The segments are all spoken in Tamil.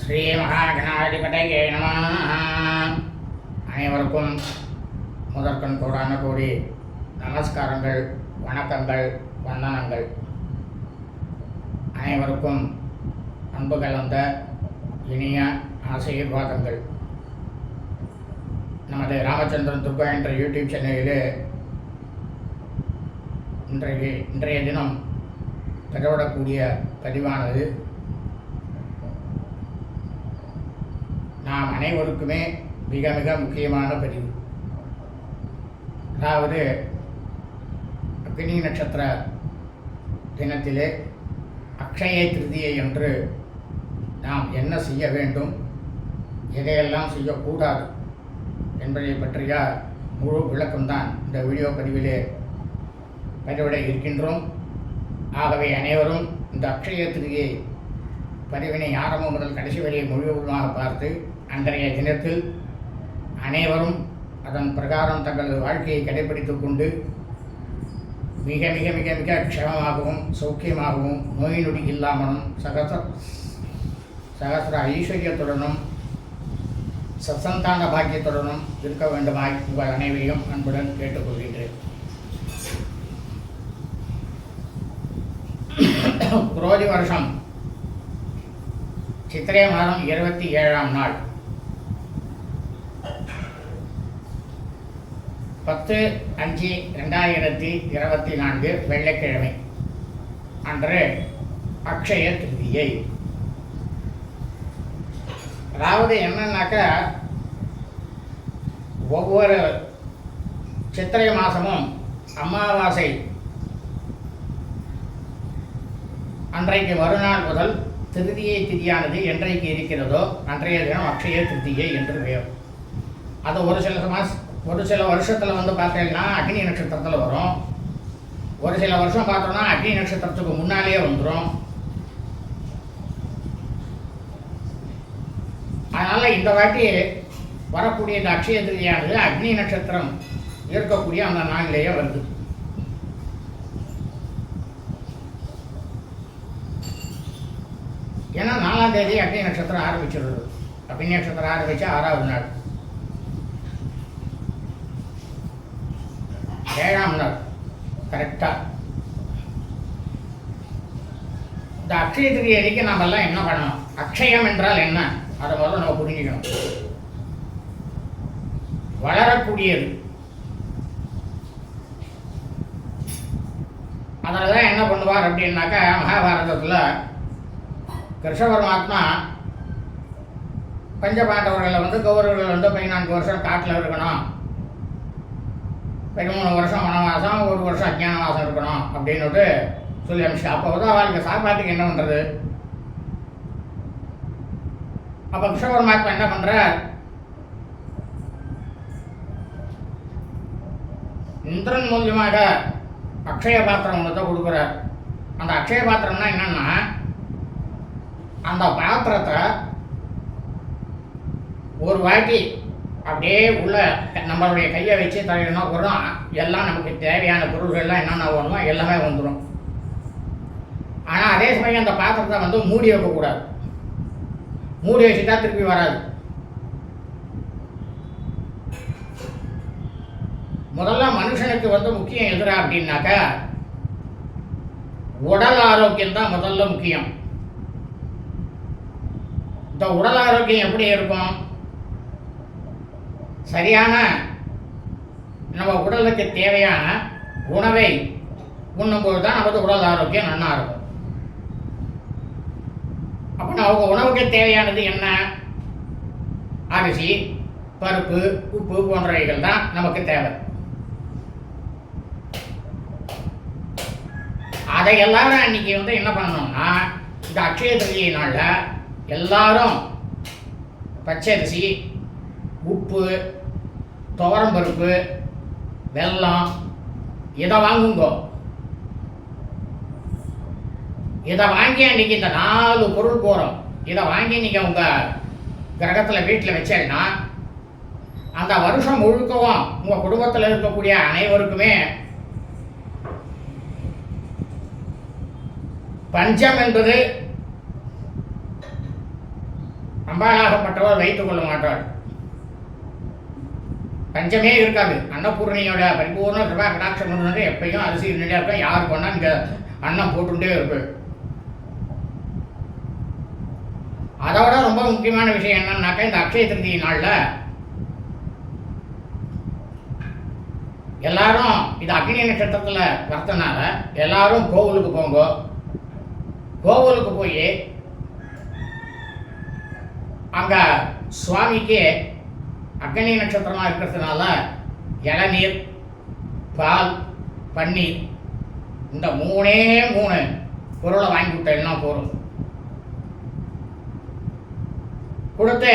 ஸ்ரீ மகாகணாதிபதையே நம. அனைவருக்கும் முதற்கண் கூடான கோடி நமஸ்காரங்கள் வணக்கங்கள் வந்தனங்கள். அனைவருக்கும் அன்பு கலந்த இனிய ஆசீர்வாதங்கள். நமது ராமச்சந்திரன் துர்கா என்ற யூடியூப் சேனலிலே இன்றைக்கு இன்றைய தினம் பெறப்படக்கூடிய பதிவானது நாம் அனைவருக்குமே மிக மிக முக்கியமான பதிவு. அதாவது அக்னி நட்சத்திர தினத்திலே அக்ஷய திருதியை என்று நாம் என்ன செய்ய வேண்டும் எதையெல்லாம் செய்யக்கூடாது என்பதை பற்றிய முழு விளக்கம்தான் இந்த வீடியோ பதிவிலே பதிவிட இருக்கின்றோம். ஆகவே அனைவரும் இந்த அக்ஷய திருதியை பதிவினை ஆரம்பம் முதல் கடைசி வரையை முழுவதுமாக பார்த்து அன்றைய தினத்தில் அனைவரும் அதன் பிரகாரம் தங்களது வாழ்க்கையை கடைபிடித்துக் கொண்டு மிக மிக மிக மிக க்ஷமமாகவும் சௌக்கியமாகவும் நோய் நொடி இல்லாமலும் சகச சகசிர ஐஸ்வர்யத்துடனும் சசந்தான பாக்கியத்துடனும் இருக்க வேண்டுமாய் உங்கள் அனைவரையும் அன்புடன் கேட்டுக்கொள்கின்றேன். குரோதி வருஷம் சித்திரை மாதம் இருபத்தி ஏழாம் நாள். பத்து அஞ்சு ரெண்டாயிரத்தி இருபத்தி நான்கு வெள்ளிக்கிழமை. அன்று அக்ஷய திருதியை. அதாவது என்னன்னாக்கா ஒவ்வொரு சித்திரை மாதமும் அமாவாசை. அன்றைக்கு மறுநாள் முதல் திருதியை திதியானது என்றைக்கு இருக்கிறதோ அன்றைய தினம் அக்ஷய திருதியை என்று பெயர். அது ஒரு சில மாதம் ஒரு சில வருஷத்தில் வந்து பார்த்தீங்கன்னா அக்னி நட்சத்திரத்தில் வரும். ஒரு சில வருஷம் பார்த்தோம்னா அக்னி நட்சத்திரத்துக்கு முன்னாலேயே வந்துடும் அதனால் இந்த வாட்டி வரக்கூடிய இந்த அக்ஷய திருதியானது அக்னி நட்சத்திரம் இருக்கக்கூடிய அந்த நாளிலேயே வருது. ஏன்னா நாலாம் தேதி அக்னி நட்சத்திரம் ஆரம்பிச்சிடுறது அக்னி நட்சத்திரம் ஆரம்பித்து ஆறாவது நாள். ஏழாம் நாள் கரெக்டாக இந்த அக்ஷய திதி அன்னைக்கு எல்லாம் என்ன பண்ணணும்? அக்ஷயம் என்றால் என்ன? அதை முதல்ல நம்ம புரிஞ்சுக்கணும். வளரக்கூடியது. அதில் தான் என்ன பண்ணுவார் அப்படின்னாக்கா மகாபாரதத்தில் கிருஷ்ண பரமாத்மா பஞ்சபாண்டவர்களை வந்து கௌரவர்கள் வந்து பதினான்கு வருஷம் காட்டில் இருக்கணும். பதிமூணு வருஷம் வனவாசம் ஒரு வருஷம் அஜ்ஞானவாசம் இருக்கணும் அப்படின்னுட்டு சொல்லி அனுப்பிச்சு அப்போ வந்து அவளுக்கு சாப்பாட்டுக்கு என்ன பண்ணுறது அப்போ கிருஷ்ண என்ன பண்ணுறார் இந்திரன் மூலியமாக அக்ஷய பாத்திரம் ஒன்று தான் கொடுக்குறார் அந்த அக்ஷய பாத்திரம்னா என்னன்னா அந்த பாத்திரத்தை ஒரு வாட்டி அப்படியே உள்ள நம்மளுடைய கையை வச்சு தள்ளினா வரும் எல்லாம் நமக்கு தேவையான பொருள்கள்லாம் என்னென்ன வேணுமோ எல்லாமே வந்துடும். ஆனால் அதே சமயம் அந்த பாத்திரத்தை வந்து மூடி வைக்கக்கூடாது. மூடி வச்சுட்டா திருப்பி வராது. முதல்ல மனுஷனுக்கு வந்து முக்கியம் எதிரா அப்படின்னாக்கா உடல் ஆரோக்கியம் தான் முதல்ல முக்கியம். இந்த உடல் ஆரோக்கியம் எப்படி இருக்கும்? சரியான நம்ம உடலுக்கு தேவையான உணவை உண்ணும்போது தான் நமது உடல் ஆரோக்கியம் நல்லா இருக்கும். அப்போ அவங்க உணவுக்கு தேவையானது என்ன? அரிசி பருப்பு உப்பு போன்றவைகள் தான் நமக்கு தேவை. அதை எல்லாரும் அன்னைக்கு வந்து என்ன பண்ணணும்னா இந்த அக்ஷய திருதியை நாளில் எல்லாரும் பச்சரிசி உப்பு துவரம் பருப்பு வெல்லம் இதை வாங்குங்கோ. இதை வாங்கி அன்றைக்கி இந்த நாலு பொருள் போகிறோம் இதை வாங்கி நீங்கள் உங்கள் கிரகத்தில் வீட்டில் வச்சேன்னா அந்த வருஷம் முழுக்கவும் உங்கள் குடும்பத்தில் இருக்கக்கூடிய அனைவருக்குமே பஞ்சம் என்பது அம்பாளாகப்பட்டவர் வைத்துக் கொள்ள மாட்டார். பஞ்சமே இருக்காது. அன்னபூர்ணியோட பரிபூர்ண கிருபா கடாட்சம் வந்து எப்பயும் அரிசி இருந்துட்டே இருக்கும். யார் வேணா இங்கே அன்னம் போட்டுட்டே இருக்கு அதோட ரொம்ப முக்கியமான விஷயம் என்னன்னாக்கா இந்த அக்ஷய திருதி நாளில் எல்லாரும் இது அக்னி நட்சத்திரத்தில் வரத்தனால எல்லாரும் கோவிலுக்கு போங்க. கோவிலுக்கு போய் அங்கே சுவாமிக்கு அக்னி நட்சத்திரமாக இருக்கிறதுனால இளநீர் பால் பன்னீர் இந்த மூணே மூணு பொருளை வாங்கி விட்டேன்னா போதும். கொடுத்து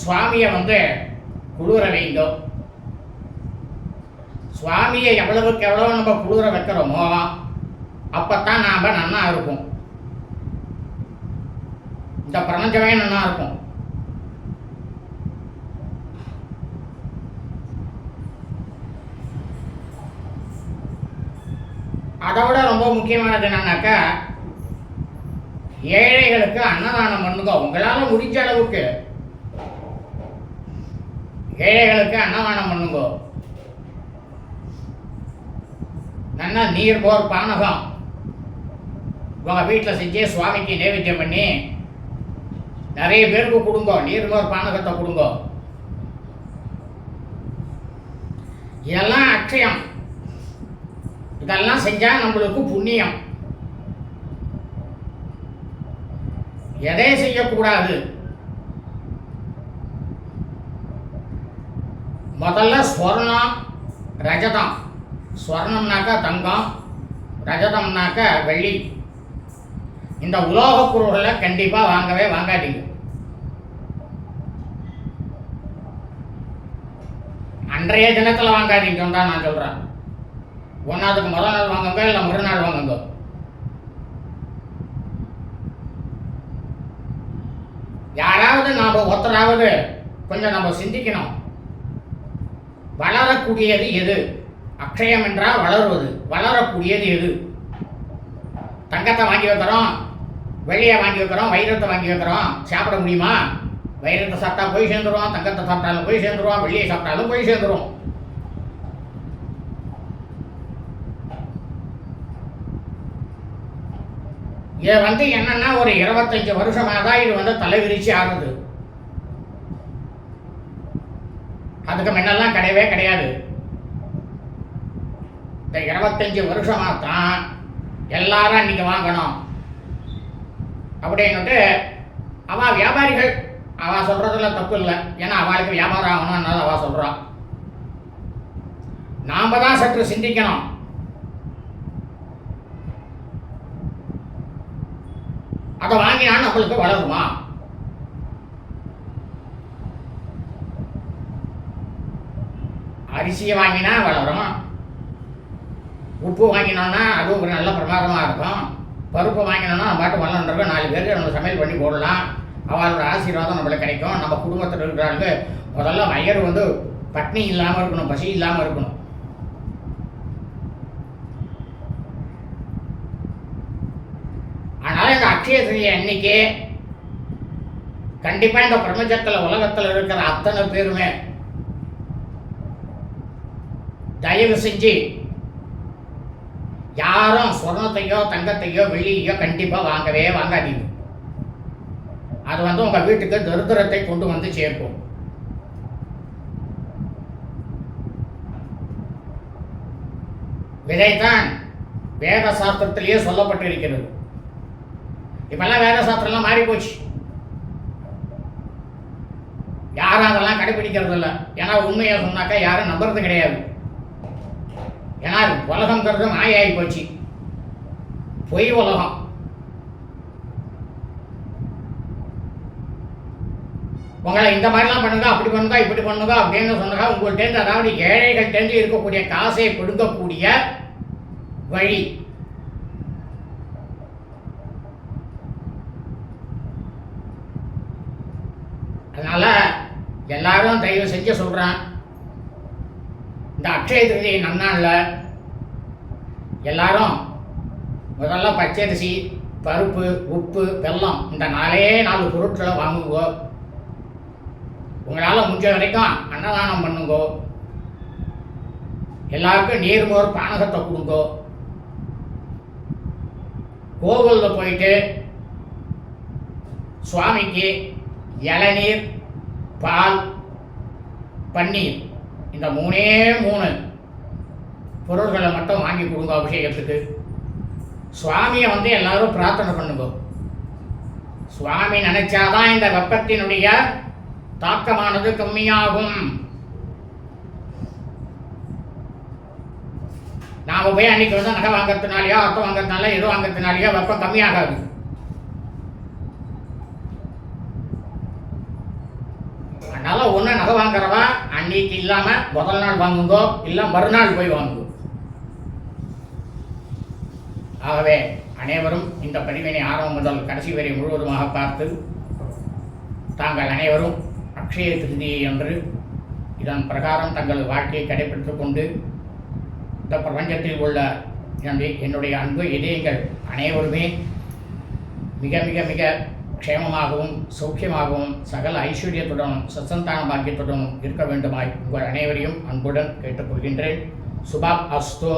சுவாமியை வந்து குளிர வைங்க. சுவாமியை எவ்வளவுக்கு எவ்வளோ நம்ம குளிர வைக்கிறோமோ அப்போத்தான் நாம் நன்னா இருக்கும் இந்த பிரபஞ்சமே நன்னா இருக்கும். அதோட ரொம்ப முக்கியமானது என்னன்னாக்கா ஏழைகளுக்கு அன்னதானம் பண்ணுங்க. உங்களால் முடிஞ்ச அளவுக்கு. ஏழைகளுக்கு அன்னதானம் பண்ணுங்க. நல்லா நீர் போர் பானகம். உங்கள் வீட்டில் செஞ்சு சுவாமிக்கு நைவேத்தியம் பண்ணி நிறைய பேருக்கு கொடுங்க. நீர் போர் பானகத்தை கொடுங்க. இதெல்லாம் அக்ஷயம் இதெல்லாம் செஞ்சா நம்மளுக்கு புண்ணியம். எதை செய்யக்கூடாது? முதல்ல ஸ்வர்ணம் ரஜதம். ஸ்வர்ணம்னாக்கா தங்கம் ரஜதம்னாக்கா வெள்ளி. இந்த உலோக பொருள்களை கண்டிப்பாக வாங்கவே வாங்காதீங்க. அன்றைய தினத்தில் வாங்காதீங்கன்னு தான் நான் சொல்கிறேன் ஒன்றாவதுக்கு முதல் நாள் வாங்குங்க இல்லை மறுநாள் வாங்குங்க? யாராவது நாம் ஒருத்தராவது கொஞ்சம் நம்ம சிந்திக்கணும். வளரக்கூடியது எது? அக்ஷயம் என்றால் வளருவது. வளரக்கூடியது எது? தங்கத்தை வாங்கி வைக்கிறோம் வெள்ளியை வாங்கி வைக்கிறோம் வைரத்தை வாங்கி வைக்கிறோம். சாப்பிட முடியுமா? வைரத்தை சாப்பிட்டா போய் சேர்ந்துருவோம் தங்கத்தை சாப்பிட்டாலும் போய் சேர்ந்துருவோம் வெள்ளியை சாப்பிட்டாலும் போய் சேர்ந்துருவோம். இது வந்து என்னன்னா ஒரு இருபத்தஞ்சு வருஷமாக தான் இது வந்து தலைவிரிச்சு ஆகுது. அதுக்கு முன்னெல்லாம் கிடையவே கிடையாது. இந்த இருபத்தஞ்சு வருஷமாக தான் எல்லாரும் இன்னைக்கு வாங்கணும். அப்படின்னுட்டு அவ வியாபாரிகள் அவ சொல்றதுல தப்பு இல்லை. ஏன்னா அவளுக்கு வியாபாரம் ஆகணும்னால அவ சொல்றா. நாம தான் சற்று சிந்திக்கணும். அதை வாங்கினா நம்மளுக்கு வளருமா அரிசியை வாங்கினா வளரும். உப்பு வாங்கினோம்னா அதுவும் ஒரு நல்ல பிரமாதமாக இருக்கும். பருப்பு வாங்கினோம்னா நம்ம பாட்டு வளர்ந்துருக்கோம் நாலு பேருக்கு நம்ம சமையல் பண்ணி போடலாம். அவளோட ஆசீர்வாதம் நம்மளுக்கு கிடைக்கும். நம்ம குடும்பத்தில் இருக்கிறவங்களுக்கு முதல்ல வயிறு வந்து பட்னி இல்லாமல் இருக்கணும் பசி இல்லாமல் இருக்கணும். ஆனால் இந்த அன்னைக்கு கண்டிப்பாக இந்த பிரபஞ்சத்தில் உலகத்தில் இருக்கிற அத்தனை பேருமே தயவு செஞ்சு யாரும் சொர்ணத்தையோ தங்கத்தையோ வெள்ளியோ கண்டிப்பாக வாங்கவே வாங்காதீங்க. அது வந்து உங்கள் வீட்டுக்கு தரித்திரத்தை கொண்டு வந்து சேர்க்கும். இதைத்தான் வேத சாஸ்திரத்திலேயே சொல்லப்பட்டிருக்கிறது. இப்பெல்லாம் வேத சாஸ்திரம்லாம் மாறி போச்சு யாரும் அதெல்லாம் கடைபிடிக்கிறது இல்லை ஏன்னா உண்மையை சொன்னாக்கா யாரும் நம்புறது கிடையாது. ஏன்னா உலகங்கிறது மாயாகி போச்சு. பொய் உலகம். உங்களை இந்த மாதிரிலாம் பண்ணுங்க அப்படி பண்ணுங்க இப்படி பண்ணுங்க அப்படின்னு சொன்னாக்கா உங்கள்கிட்ட அதாவது ஏழைகள்கிட்டேருந்து இருக்கக்கூடிய காசை கொடுக்கக்கூடிய வழி அதனால எல்லாரும் தயவு செஞ்சு சொல்றேன். இந்த அக்ஷய திருதியை நன்னாளில் எல்லாரும் முதல்ல பச்சரிசி பருப்பு உப்பு வெல்லம் இந்த நாலே நாலு பொருட்களை வாங்குங்கோ. உங்களால் முடிஞ்ச வரைக்கும் அன்னதானம் பண்ணுங்கோ. எல்லாருக்கும் நீர்மோர் பானகத்தை கொடுங்கோ. கோவிலில் போயிட்டு சுவாமிக்கு இளநீர் பால் பன்னீர். இந்த மூணே மூணு பொருள்களை மட்டும் வாங்கி கொடுங்க அபிஷேகத்துக்கு. சுவாமியை வந்து எல்லாரும் பிரார்த்தனை பண்ணுங்க. சுவாமி நினைச்சாதான் இந்த வெப்பத்தினுடைய தாக்கமானது கம்மியாகும். நாம போய் அன்னைக்கு வந்து நகை வாங்குறதுனாலயோ அத்தை வாங்குறதுனால எது வாங்குறதுனாலயோ வெப்பம் கம்மியாகாது. அதனால ஒன்று நகை வாங்குறவா அன்னைக்கு இல்லாமல் முதல் நாள் வாங்குங்கோ இல்லை மறுநாள் போய் வாங்குங்கோ. ஆகவே அனைவரும் இந்த பதிவினை ஆரம்பம் முதல் கடைசி வரை முழுவதுமாக பார்த்து தாங்கள் அனைவரும் அக்ஷய திருதியை என்று இதன் பிரகாரம் தங்கள் வாழ்க்கையை கடைபிடித்துக் கொண்டு இந்த பிரபஞ்சத்தில் உள்ள என்னுடைய அன்பு இதயங்கள் அனைவருமே மிக மிக மிக க்ஷேமமாகவும் சௌக்கியமாகவும் சகல ஐஸ்வர்யத்துடனும் சசந்தான பாக்கியத்துடனும் இருக்க வேண்டுமாய் உங்கள் அனைவரையும் அன்புடன் கேட்டுக்கொள்கின்றேன். சுபா அஸ்தோ.